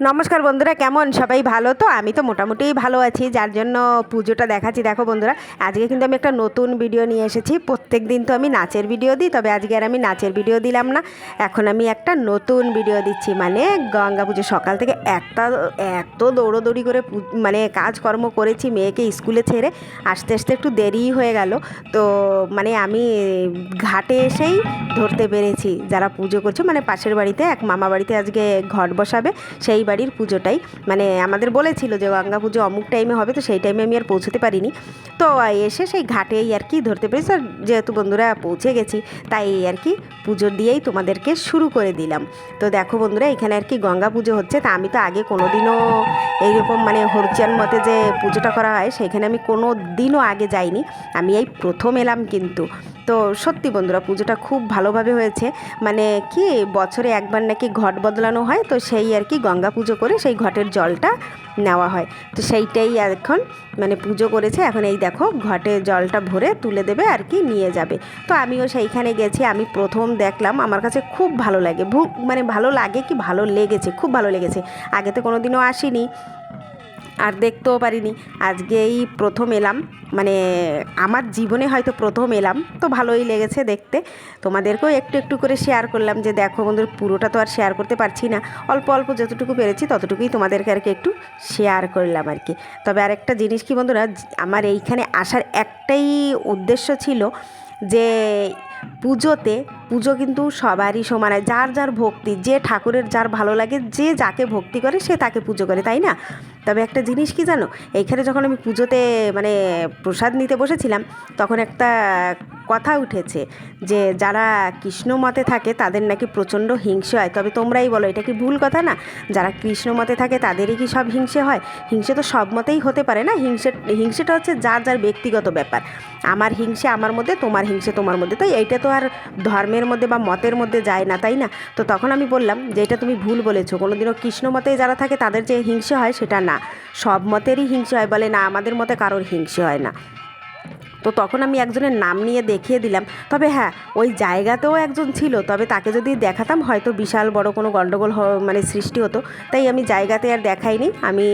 নমস্কার বন্ধুরা, কেমন? সবাই ভালো তো? আমি তো মোটামুটি ভালো আছি, যার জন্য পুজোটা দেখাচ্ছি। দেখো বন্ধুরা, আজকে কিন্তু আমি একটা নতুন ভিডিও নিয়ে এসেছি। প্রত্যেক দিন তো আমি নাচের ভিডিও দিই, তবে আজকে আর আমি নাচের ভিডিও দিলাম না। এখন আমি একটা নতুন ভিডিও দিচ্ছি মানে গঙ্গা পুজো সকাল থেকে একটা, এত দৌড়োদৌড়ি করে মানে কাজকর্ম করেছি মেয়েকে স্কুলে ছেড়ে। আসতে আসতে একটু দেরিই হয়ে গেল। তো মানে আমি ঘাটে এসেই ধরতে পেরেছি, যারা পুজো করছে মানে পাশের বাড়িতে, এক মামা বাড়িতে আজকে ঘট বসাবে, সেই বাড়ির পুজোটাই। মানে আমাদের বলেছিল যে গঙ্গা পুজো অমুক টাইমে হবে, তো সেই টাইমে আমি আর পৌঁছতে পারিনি। তো এসে সেই ঘাটেই আর কি ধরতে পেরেছি। আর যেহেতু বন্ধুরা পৌঁছে গেছি, তাই আর কি পুজো দিয়েই তোমাদেরকে শুরু করে দিলাম। তো দেখো বন্ধুরা, এখানে আর কি গঙ্গা পুজো হচ্ছে। তা আমি তো আগে কোনো দিনও এইরকম মানে হরচান মতে যে পুজোটা করা হয়, সেখানে আমি কোনো দিনও আগে যাইনি। আমি এই প্রথম এলাম কিন্তু। তো সত্যি বন্ধুরা, পুজোটা খুব ভালোভাবে হয়েছে। মানে কি বছরে একবার নাকি ঘট বদলানো হয়, তো সেই আর কি গঙ্গা পুজো করে সেই ঘটের জলটা নেওয়া হয়। তো সেইটাই এখন মানে পুজো করেছে। এখন এই দেখো ঘটে জলটা ভরে তুলে দেবে আর কি নিয়ে যাবে। তো আমিও সেইখানে গেছি। আমি প্রথম দেখলাম। আমার কাছে খুব ভালো লাগে। ভু মানে ভালো লাগে কি? ভালো লেগেছে। খুব ভালো লেগেছে। আগে তো কোনো দিনও আসিনি। আর দেখতেও পারিনি। আজকে এই প্রথম এলাম। মানে আমার জীবনে হয়তো প্রথম এলাম। তো ভালোই লেগেছে দেখতে। তোমাদেরকেও একটু একটু করে শেয়ার করলাম যে দেখো বন্ধুর, পুরোটা তো আর শেয়ার করতে পারছি না। অল্প অল্প যতটুকু পেরেছি ততটুকুই তোমাদেরকে আর কি একটু শেয়ার করলাম আর কি। তবে আরেকটা জিনিস কি বন্ধুরা, আমার এইখানে আসার একটাই উদ্দেশ্য ছিল যে পুজোতে পুজো কিন্তু সবারই সমান হয়। যার যার ভক্তি, যে ঠাকুরের যার ভালো লাগে, যে যাকে ভক্তি করে সে তাকে পুজো করে, তাই না? তবে একটা জিনিস কি জানো, এইখানে যখন আমি পুজোতে মানে প্রসাদ নিতে বসেছিলাম, তখন একটা কথা উঠেছে যে, যারা কৃষ্ণ মতে থাকে তাদের নাকি প্রচণ্ড হিংসে হয়। তবে তোমরাই বলো, এটা কি ভুল কথা না? যারা কৃষ্ণ মতে থাকে তাদেরই কি সব হিংসে হয়? হিংসে তো সব মতেই হতে পারে না? হিংসে, হিংসেটা হচ্ছে যার যার ব্যক্তিগত ব্যাপার। আমার হিংসে আমার মধ্যে, তোমার হিংসে তোমার মধ্যে। তো এইটা তো আর ধর্মের মধ্যে বা মতের মধ্যে যায় না, তাই না? তো তখন আমি বললাম যে, এটা তুমি ভুল বলেছ। কোনোদিনও কৃষ্ণ মতে যারা থাকে তাদের যে হিংসে হয় সেটা না। সব মতেরই হিংসে হয় বলে না, আমাদের মতে কারোর হিংসে হয় না। তো তখন আমি একজনের নাম নিয়ে দেখিয়ে দিলাম। তবে হ্যাঁ ওই জায়গাতেও একজন ছিল, তবে তাকে যদি দেখাতাম হয়তো বিশাল বড় কোনো গণ্ডগোল মানে সৃষ্টি হতো। তাই আমি জায়গাতে আর দেখাইনি। আমি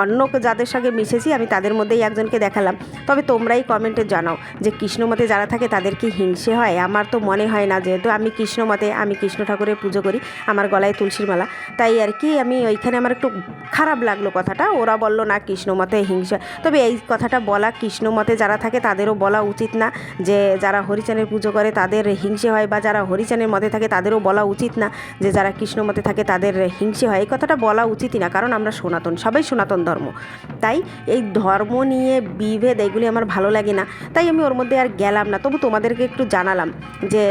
অন্য যাদের সঙ্গে মিশেছি, আমি তাদের মধ্যেই একজনকে দেখালাম। তবে তোমরাই কমেন্টে জানাও যে কৃষ্ণমতে যারা থাকে তাদের কি হিংসে হয়? আমার তো মনে হয় না, যেহেতু আমি কৃষ্ণমতে আমি কৃষ্ণ ঠাকুরের পুজো করি, আমার গলায় তুলসীর মালা। তাই আর কি, আমি ওইখানে আমার একটু খারাপ লাগল কথাটা। ওরা বলল, না কৃষ্ণমতে হিংসা। তবে এই কথাটা বলা কৃষ্ণমতে যারা থাকে তাদেরও বলা উচিত না যে যারা হরিচানের পুজো করে তাদের হিংসে হয় বা যারা হরিচানের মতে থাকে তাদেরও বলা উচিত না যে যারা কৃষ্ণ মতে থাকে তাদের হিংসে হয়। এই কথাটা বলা উচিতই না, কারণ আমরা সনাতন, সবাই সনাতন ধর্ম। তাই এই ধর্ম নিয়ে বিভেদ এগুলি আমার ভালো লাগে না। তাই আমি ওর মধ্যে আর গেলাম না। তবু তোমাদেরকে একটু জানালাম যে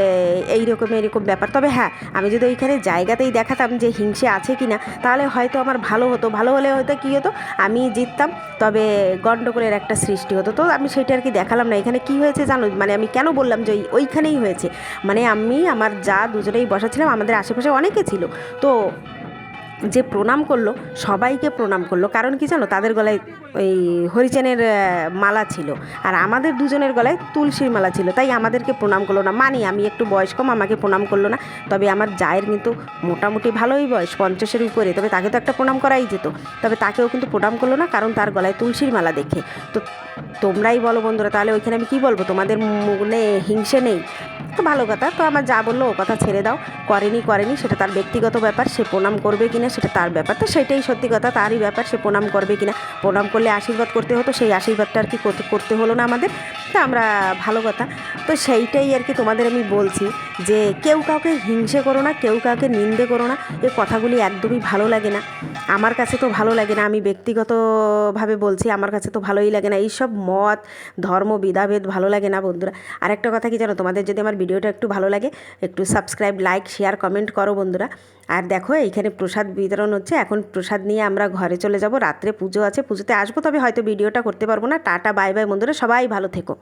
এই রকম এরকম ব্যাপার। তবে হ্যাঁ আমি যদি ওইখানে জায়গাতেই দেখাতাম যে হিংসে আছে কি না তাহলে হয়তো আমার ভালো হতো। ভালো হলে হয়তো কী হতো? আমি জিততাম, তবে গণ্ডগোলের একটা সৃষ্টি হতো। তো আমি সেটা আর কি দেখালাম না? এখানে কি হয়েছে জানো? মানে আমি কেন বললাম যে ওই- ওইখানেই হয়েছে? মানে আমি, আমার যা দুজনেই বসা ছিলাম, আমাদের আশেপাশে অনেকে ছিল। তো যে প্রণাম করল, সবাইকে প্রণাম করল। কারণ কি জানো, তাদের গলায় ওই হরিচেনের মালা ছিল। আর আমাদের দুজনের গলায় তুলসীর মালা ছিল। তাই আমাদেরকে প্রণাম করল না। মানি আমি একটু বয়স কম আমাকে প্রণাম করল না। তবে আমার জায়ের কিন্তু মোটামুটি ভালোই বয়স, পঞ্চাশের উপরে। তবে তাকে তো একটা প্রণাম করাই যেত। তবে তাকেও কিন্তু প্রণাম করল না, কারণ তার গলায় তুলসীর মালা দেখে। তো তোমরাই বলো বন্ধুরা, তাহলে ওইখানে আমি কি বলব? তোমাদের মনে হিংসে নেই? তো ভালো কথা। তো আমার যা বলল ও কথা ছেড়ে দাও। করেনি করেনি, সেটা তার ব্যক্তিগত ব্যাপার। সে প্রণাম করবে কিনা সেটা তার ব্যাপার। তো সেটাই সত্যি কথা, তারই ব্যাপার, সে প্রণাম করবে কিনা। প্রণাম করলে আশীর্বাদ করতে হতো, সেই আশীর্বাদটা আর কি করতে করতে হলো না আমাদের। তা আমরা ভালো কথা। তো সেইটাই আর কি তোমাদের আমি বলছি যে কেউ কাউকে হিংসে করো না, কেউ কাউকে নিন্দে করো না। এ কথাগুলি একদমই ভালো লাগে না। আমার কাছে তো ভালো লাগে না, আমি ব্যক্তিগতভাবে বলছি আমার কাছে তো ভালোই লাগে না। এইসব মত, ধর্ম, বিধাভেদ ভালো লাগে না বন্ধুরা। আরেকটা কথা কি জানো, তোমাদের যদি আমার ভিডিওটা একটু ভালো লাগে, একটু সাবস্ক্রাইব লাইক শেয়ার কমেন্ট করো বন্ধুরা। আর দেখো এইখানে প্রসাদ বিতরণ হচ্ছে, এখন প্রসাদ নিয়ে আমরা ঘরে চলে যাব, রাত্রে পুজো আছে, পুজোতে আসব, তবে হয়তো ভিডিওটা করতে পারব না। টাটা বাই বাই বন্ধুরা, সবাই ভালো থেকো।